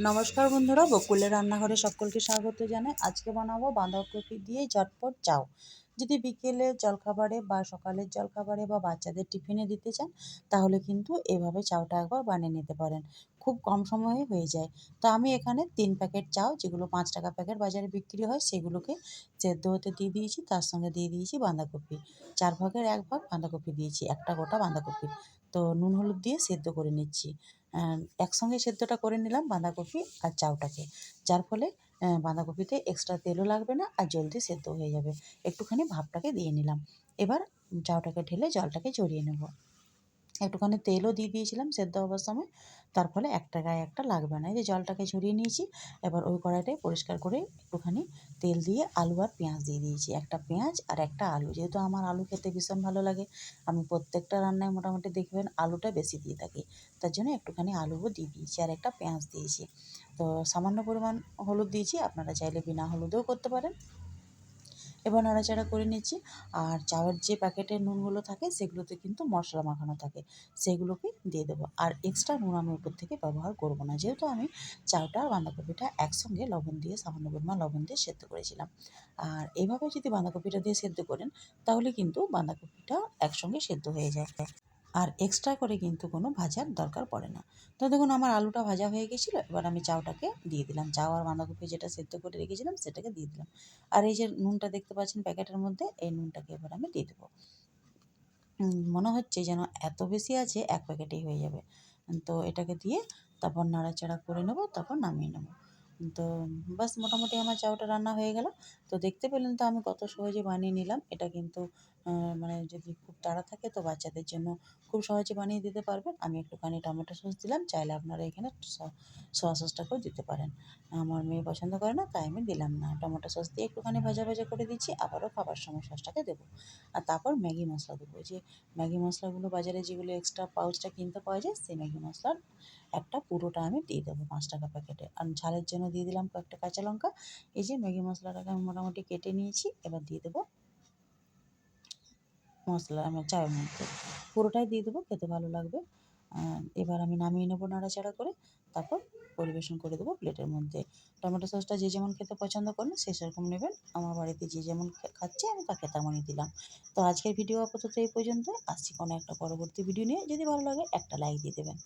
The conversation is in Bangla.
নমস্কার বন্ধুরা বকুলের রান্নাঘরে সকলকে স্বাগত জানাই। আজকে বানাবো বাঁধাকপি দিয়ে ঝটপট চাউ যদি বিকেলের জলখাবারে বা সকালের জলখাবারে বা বাচ্চাদের টিফিনে দিতে চান, তাহলে কিন্তু এভাবে চাউটা একবার বানিয়ে নিতে পারেন। খুব কম সময়ে হয়ে যায়। তো আমি এখানে তিন প্যাকেট চাউ, যেগুলো পাঁচ টাকা প্যাকেট বাজারে বিক্রি হয়, সেগুলোকে সেদ্ধ হতে দিয়ে দিয়েছি, তার সঙ্গে দিয়ে দিয়েছি বাঁধাকপি। চার ভাগের এক ভাগ বাঁধাকপি দিয়েছি, একটা গোটা বাঁধাকপি। তো নুন, হলুদ দিয়ে সেদ্ধ করে নিচ্ছি। একসঙ্গে সেদ্ধটা করে নিলাম বাঁধাকপি আর চাউটাকে। যার ফলে বাঁধাকপিতে এক্সট্রা তেলও লাগবে না আর জলদি সেদ্ধ হয়ে যাবে। একটুখানি ভাপটাকে দিয়ে নিলাম। এবার চাউটাকে ঢেলে জলটাকে ঝরিয়ে নেব। একটুখানি তেলও দিয়ে দিয়েছিলাম সেদ্ধ হওয়ার সময়। তার ফলে একটা গায়ে একটা লাগবে না। এই যে জলটাকে ঝরিয়ে নিয়েছি, এবার ওই কড়াইটাই পরিষ্কার করে একটুখানি তেল দিয়ে আলু আর পেঁয়াজ দিয়ে দিয়েছি। একটা পেঁয়াজ আর একটা আলু। যেহেতু আমার আলু খেতে ভীষণ ভালো লাগে, আমি প্রত্যেকটা রান্নায় মোটামুটি দেখবেন আলুটা বেশি দিয়ে থাকি। তার জন্য একটুখানি আলুও দিয়ে দিয়েছি আর একটা পেঁয়াজ দিয়েছি। তো সামান্য পরিমাণ হলুদ দিয়েছি, আপনারা চাইলে বিনা হলুদেও করতে পারেন। এবার নাড়াচাড়া করে নিচ্ছি। আর চাউয়ের যে প্যাকেটের নুনগুলো থাকে, সেগুলোতে কিন্তু মশলা মাখানো থাকে। সেগুলোকে দিয়ে দেবো। আর এক্সট্রা নুন আমি উপর থেকে ব্যবহার করব না। যেহেতু আমি চাউটা আর বাঁধাকপিটা একসঙ্গে লবণ দিয়ে, সামান্য পরিমাণ লবণ দিয়ে সেদ্ধ করেছিলাম। আর এভাবে যদি বাঁধাকপিটা দিয়ে সেদ্ধ করেন, তাহলে কিন্তু বাঁধাকপিটা একসঙ্গে সেদ্ধ হয়ে যায়। আর এক্সট্রা করে কিন্তু কোনো ভাজার দরকার পড়ে না। তো দেখুন, আমার আলুটা ভাজা হয়ে গেছিল, এবার আমি চাউটাকে দিয়ে দিলাম। চাউ আর বাঁধাকপি যেটা সেদ্ধ করে রেখেছিলাম, সেটাকে দিয়ে দিলাম। আর এই যে নুনটা দেখতে পাচ্ছেন প্যাকেটের মধ্যে, এই নুনটাকে এবার আমি দিয়ে দেবো। মনে হচ্ছে যেন এত বেশি আছে, এক প্যাকেটেই হয়ে যাবে। তো এটাকে দিয়ে তারপর নাড়াচাড়া করে নেব, তারপর নামিয়ে নেব। তো বাস মোটামুটি আমার চাউটা রান্না হয়ে গেল। তো দেখতে পেলেন তো আমি কত সহজে বানিয়ে নিলাম। এটা কিন্তু মানে যদি খুব তাড়া থাকে তো বাচ্চাদের জন্য খুব সহজে বানিয়ে দিতে পারবেন। আমি একটুখানি টমেটো সস দিলাম। চাইলে আপনারা এখানে সয়া সসটাকেও দিতে পারেন। আমার মেয়ে পছন্দ করে না, তাই আমি দিলাম না। টমেটো সস দিয়ে একটুখানি ভাজা ভাজা করে দিচ্ছি। আবারও খাবার সময় সসটাকে দেবো। আর তারপর ম্যাগি মশলা দেবো। যে ম্যাগি মশলাগুলো বাজারে যেগুলো এক্সট্রা পাউচটা কিনতে পাওয়া যায়, সেই ম্যাগি মশলার একটা পুরোটা আমি দিয়ে দেবো পাঁচ টাকা প্যাকেটে। আর ঝালের জন্য দিয়ে দিলাম কয়েকটা কাঁচা লঙ্কা। এই যে ম্যাগি মশলাটাকে আমি মোটামুটি কেটে নিয়েছি, এবার দিয়ে দেবো মশলা আমার চায়ের মধ্যে পুরোটাই দিয়ে দেবো, খেতে ভালো লাগবে। এবার আমি নামিয়ে নেব নাড়াচাড়া করে, তারপর পরিবেশন করে দেবো প্লেটের মধ্যে। টমেটো সসটা যে যেমন খেতে পছন্দ করেন, সে সেরকম নেবেন। আমার বাড়িতে যে যেমন খাচ্ছে, আমি তাকে তেমনই দিলাম। তো আজকের ভিডিও আপাতত এই পর্যন্ত আসছি কোনো একটা পরবর্তী ভিডিও নিয়ে। যদি ভালো লাগে, একটা লাইক দিয়ে দেবেন।